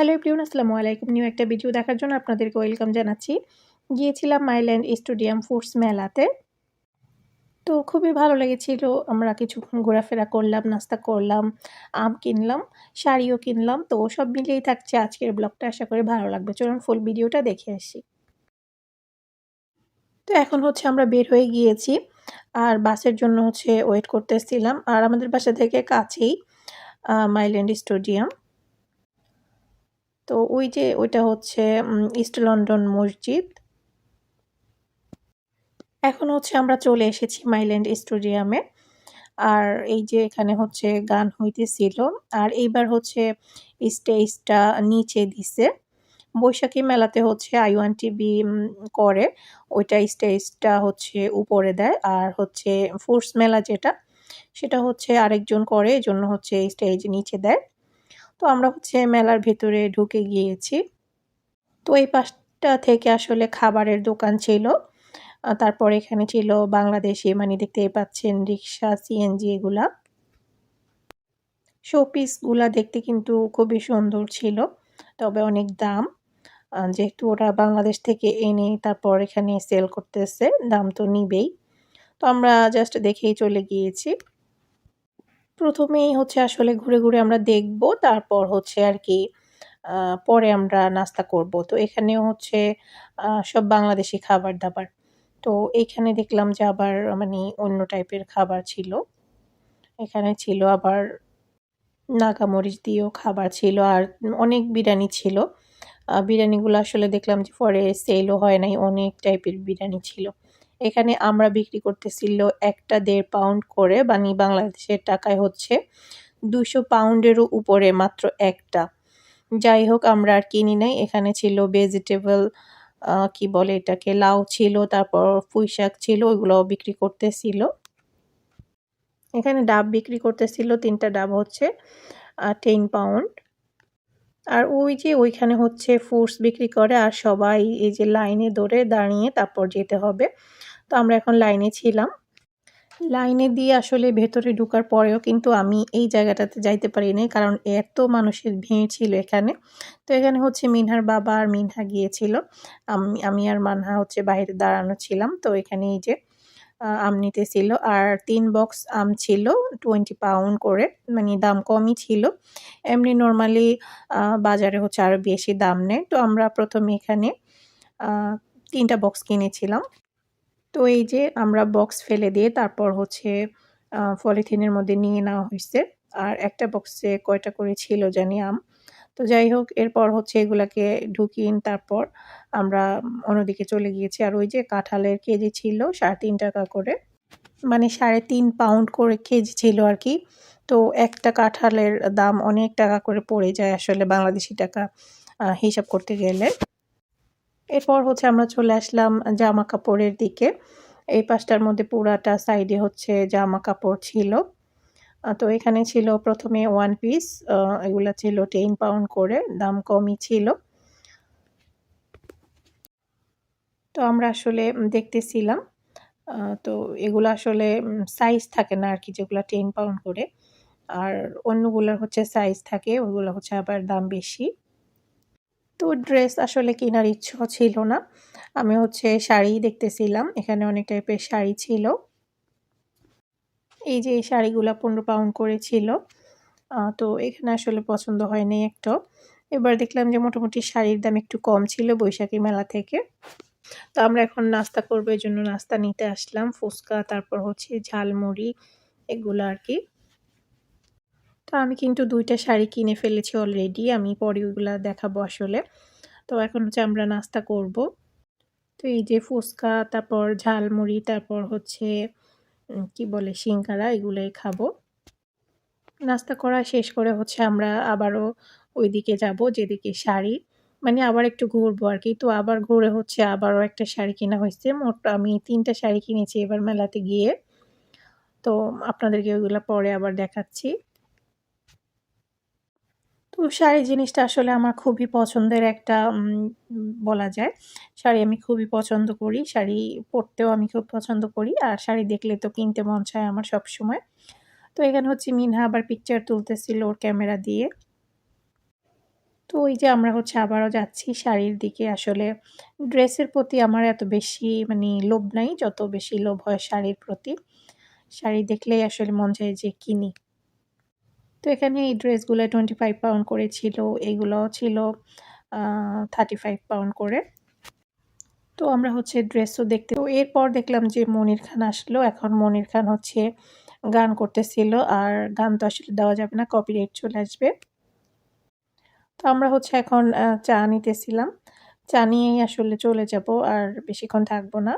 Hello everyone, আসসালামু আলাইকুম। New একটা ভিডিও দেখার জন্য আপনাদেরকে ওয়েলকাম জানাচ্ছি। গিয়েছিলাম মাইল্যান্ড স্টেডিয়াম ফুডস মেলাতে। তো খুবই ভালো লেগেছিল। আমরা কিছুক্ষণ ঘোরাফেরা করলাম, নাস্তা করলাম, আম কিনলাম, শাড়িও কিনলাম। তো সব মিলিয়েই থাকছে আজকের ব্লগটা। আশা করি ভালো লাগবে। চলুন ফুল ভিডিওটা দেখে আসি। তো এখন হচ্ছে আমরা বের হয়ে গিয়েছি। আর বাসের জন্য হচ্ছে ওয়েট করতেছিলাম। আর আমাদের বাসা থেকে কাছেই মাইল্যান্ড স্টেডিয়াম। তো ওই যে ওইটা হচ্ছে ইস্ট লন্ডন মসজিদ। এখন হচ্ছে আমরা চলে এসেছি মাইল্যান্ড স্টেডিয়ামে আর এই যে এখানে হচ্ছে গান হইতেছিল। আর এইবার হচ্ছে স্টেজটা নিচে দিছে। বৈশাখী মেলাতে হচ্ছে আইওয়ান টিভি করে। ওইটা স্টেজটা হচ্ছে উপরে দেয়। আর হচ্ছে ফোর্স মেলা যেটা, সেটা হচ্ছে আরেকজন করে। এজন্য হচ্ছে স্টেজ নিচে দেয়। তো আমরা হচ্ছে মেলার ভেতরে ঢুকে গিয়েছি। তো এই পাশটা থেকে আসলে খাবারের দোকান ছিল। তারপর এখানে ছিল বাংলাদেশি মানে দেখতেই পাচ্ছেন রিক্সা সিএনজি এগুলা। শোপিসগুলা দেখতে কিন্তু খুবই সুন্দর ছিল, তবে অনেক দাম। যেহেতু ওরা বাংলাদেশ থেকে এনে তারপর এখানে সেল করতেছে, দাম তো নিবেই। তো আমরা জাস্ট দেখেই চলে গিয়েছি। প্রথমেই হচ্ছে আসলে ঘুরে ঘুরে আমরা দেখব, তারপর হচ্ছে আর কি পরে আমরা নাস্তা করব। তো এখানেও হচ্ছে সব বাংলাদেশি খাবার দাবার তো এইখানে দেখলাম যে আবার মানে অন্য টাইপের খাবার ছিল। এখানে ছিল আবার নাগামরিচ দিয়েও খাবার ছিল, আর অনেক বিরিয়ানি ছিল। বিরিয়ানিগুলো আসলে দেখলাম যে পরে সেলও হয় নাই, অনেক টাইপের বিরিয়ানি ছিল। এখানে আমরা বিক্রি করতেছিল একটা দেড় পাউন্ড করে মানে বাংলাদেশের টাকায় হচ্ছে দুশো পাউন্ডেরও উপরে মাত্র একটা। যাই হোক, আমরা আর কিনি নাই। এখানে ছিল ভেজিটেবল কি বলে এটাকে, লাউ ছিল, তারপর পুঁই শাক ছিল, ওইগুলোও বিক্রি করতেছিল। এখানে ডাব বিক্রি করতেছিল, তিনটা ডাব হচ্ছে টেন পাউন্ড আর ওই যে ওইখানে হচ্ছে ফ্রুটস বিক্রি করে, আর সবাই এই যে লাইনে ধরে দাঁড়িয়ে তারপর যেতে হবে। তো আমরা এখন লাইনে ছিলাম। লাইনে দিয়ে আসলে ভেতরে ঢুকার পরেও কিন্তু আমি এই জায়গাটাতে যাইতে পারিনি কারণ এত মানুষের ভিড় ছিল এখানে। তো এখানে হচ্ছে মিনহার বাবা আর মিনহা গিয়েছিল। আমি আমি আর মানহা হচ্ছে বাইরে দাঁড়ানো ছিলাম। তো এখানে এই যে আম নিতেছিল আর তিন বক্স আম ছিল টোয়েন্টি পাউন্ড করে মানে দাম কমই ছিল। এমনি নর্মালি বাজারে হচ্ছে আরও বেশি দাম নেয়। তো আমরা প্রথমে এখানে তিনটা বক্স কিনেছিলাম। তো এই যে আমরা বক্স ফেলে দিয়ে তারপর হচ্ছে পলিথিনের মধ্যে নিয়ে নেওয়া হয়েছে। আর একটা বক্সে কয়টা করে ছিল জানি আম। তো যাই হোক, এরপর হচ্ছে এগুলাকে ঢুকিয়ে তারপর আমরা অন্যদিকে চলে গিয়েছি। আর ওই যে কাঁঠালের কেজি ছিল সাড়ে তিন টাকা করে। মানে সাড়ে তিন পাউন্ড করে কেজি ছিল আর কি। তো একটা কাঁঠালের দাম অনেক টাকা করে পড়ে যায় আসলে বাংলাদেশি টাকা হিসাব করতে গেলে। এরপর হচ্ছে আমরা চলে আসলাম জামা কাপড়ের দিকে। এই পাশটার মধ্যে পুরাটা সাইডে হচ্ছে জামা কাপড় ছিল তো এখানে ছিল প্রথমে ওয়ান পিস এগুলা ছিল টেন পাউন্ড করে, দাম কমই ছিল। তো আমরা আসলে দেখতেছিলাম তো এগুলো আসলে সাইজ থাকে না আর কি যেগুলো টেন পাউন্ড করে। আর অন্যগুলোর হচ্ছে সাইজ থাকে, ওগুলো হচ্ছে আবার দাম বেশি। তো ড্রেস আসলে কেনার ইচ্ছা ছিল না। আমি হচ্ছে শাড়ি দেখতেছিলাম, এখানে অনেক টাইপের শাড়ি ছিল। এই যে এই শাড়িগুলো পনেরো পাউন্ড করেছিল তো এখানে আসলে পছন্দ হয়নি একটাও এবার দেখলাম যে মোটামুটি শাড়ির দাম একটু কম ছিল বৈশাখী মেলা থেকে। তো আমরা এখন নাস্তা করব এই জন্য নাস্তা নিতে আসলাম। ফুচকা, তারপর হচ্ছে ঝালমুড়ি, এগুলো আর কি। তো আমি কিন্তু দুইটা শাড়ি কিনে ফেলেছি অলরেডি আমি পরে ওইগুলো দেখাবো আসলে। তো এখন হচ্ছে আমরা নাস্তা করব। তো এই যে ফুচকা, তারপর ঝালমুড়ি, তারপর হচ্ছে কি বলে, সিঙ্গারা, এগুলোই খাব। নাস্তা করা শেষ করে হচ্ছে আমরা আবারও ওইদিকে যাব, যেদিকে শাড়ি। মানে আবার একটু ঘুরবো আর কি। তো আবার ঘুরে হচ্ছে আবারও একটা শাড়ি কেনা হয়েছে। মোট আমি তিনটা শাড়ি কিনেছি এবার মেলাতে গিয়ে। তো আপনাদেরকে ওইগুলো পরে আবার দেখাচ্ছি। তো শাড়ি জিনিসটা আসলে আমার খুবই পছন্দের একটা বলা যায়। শাড়ি আমি খুবই পছন্দ করি, শাড়ি পরতেও আমি খুব পছন্দ করি, আর শাড়ি দেখলে তো কিনতে মন চায় আমার সব সময় তো এখানে হচ্ছে মিনহা আবার পিকচার তুলতেছিল ওর ক্যামেরা দিয়ে। তো ওই যে আমরা হচ্ছে আবারও যাচ্ছি শাড়ির দিকে, আসলে ড্রেসের প্রতি আমার এত বেশি মানে লোভ নাই, যত বেশি লোভ হয় শাড়ির প্রতি। শাড়ি দেখলেই আসলে মন চায় যে কিনি। তো এখানে এই ড্রেসগুলো টোয়েন্টি ফাইভ পাউন্ড করে ছিল এইগুলো ছিল থার্টি ফাইভ পাউন্ড করে। তো আমরা হচ্ছে ড্রেসও দেখতে তো এরপর দেখলাম যে মনির খান আসলো, এখন মনির খান হচ্ছে গান করতেছিল, আর গান তো আসলে দেওয়া যাবে না কপিরাইট চলে আসবে। তো আমরা হচ্ছে এখন চা নিতেছিলাম। চা নিয়েই আসলে চলে যাব, আর বেশিক্ষণ থাকব না।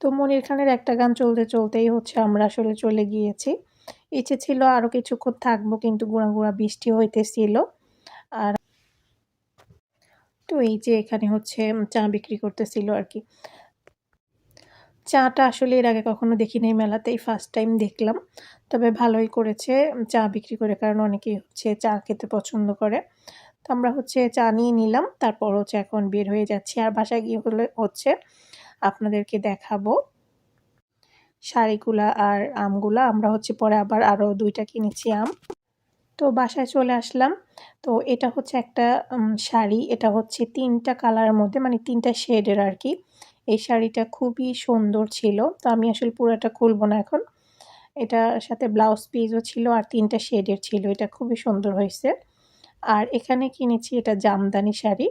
তো মনির খানের একটা গান চলতে চলতেই হচ্ছে আমরা আসলে চলে গিয়েছি। ইচ্ছে ছিল আরও কিছুক্ষণ থাকব, কিন্তু গুঁড়া গুঁড়া বৃষ্টি হইতেছিল। আর তো এই যে এখানে হচ্ছে চা বিক্রি করতেছিল আর কি। চাটা আসলে এর আগে কখনো দেখি নাই মেলাতেই ফার্স্ট টাইম দেখলাম। তবে ভালোই করেছে চা বিক্রি করে, কারণ অনেকেই হচ্ছে চা খেতে পছন্দ করে। তো আমরা হচ্ছে চা নিয়ে নিলাম, তারপর হচ্ছে এখন বের হয়ে যাচ্ছি। আর বাসায় গিয়ে হলে হচ্ছে আপনাদেরকে দেখাবো। শাড়িগুলা আর আমগুলা, আমরা হচ্ছে পরে আবার আরও দুইটা কিনেছি আম। তো বাসায় চলে আসলাম। তো এটা হচ্ছে একটা শাড়ি। এটা হচ্ছে তিনটা কালারের মধ্যে মানে তিনটা শেডের আর কি এই শাড়িটা খুবই সুন্দর ছিল। তো আমি আসলে পুরোটা খুলবো না এখন। এটার সাথে ব্লাউজ পিসও ছিল আর তিনটা শেডের ছিল। এটা খুবই সুন্দর হয়েছে। আর এখানে কিনেছি এটা জামদানি শাড়ি।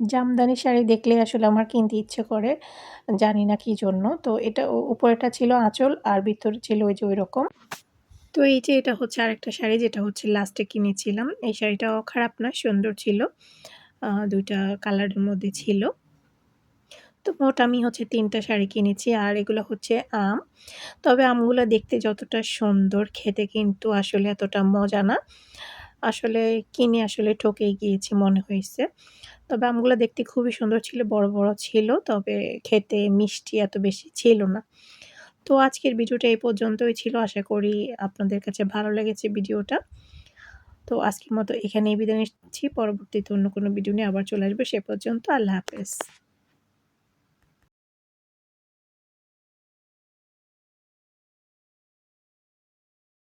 জামদানি শাড়ি দেখলে আসলে আমার কিনতে ইচ্ছে করে, জানি না কি জন্য। তো এটা উপরেটা ছিল আঁচল আর ভিতরে ছিল ওই যে ওই রকম তো এই যে এটা হচ্ছে আরেকটা শাড়ি যেটা হচ্ছে লাস্টে কিনেছিলাম। এই শাড়িটাও খারাপ না সুন্দর ছিল। দুইটা কালারের মধ্যে ছিল। তো মোট আমি হচ্ছে তিনটা শাড়ি কিনেছি আর এগুলো হচ্ছে আম। তবে আমগুলো দেখতে যতটা সুন্দর, খেতে কিন্তু আসলে এতটা মজা না। আসলে কিনে আসলে ঠকেই গিয়েছি মনে হয়েছে তবে আমগুলো দেখতে খুবই সুন্দর ছিল, বড় বড় ছিল, তবে খেতে মিষ্টি এত বেশি ছিল না। তো আজকের ভিডিওটা এই পর্যন্তই ছিল, আশা করি আপনাদের কাছে ভালো লেগেছে ভিডিওটা। তো আজকের মতো এখানেই বিদায় নিচ্ছি, পরবর্তীতে অন্য কোনো ভিডিও নিয়ে আবার চলে আসবে, সে পর্যন্ত আল্লাহ হাফেজ।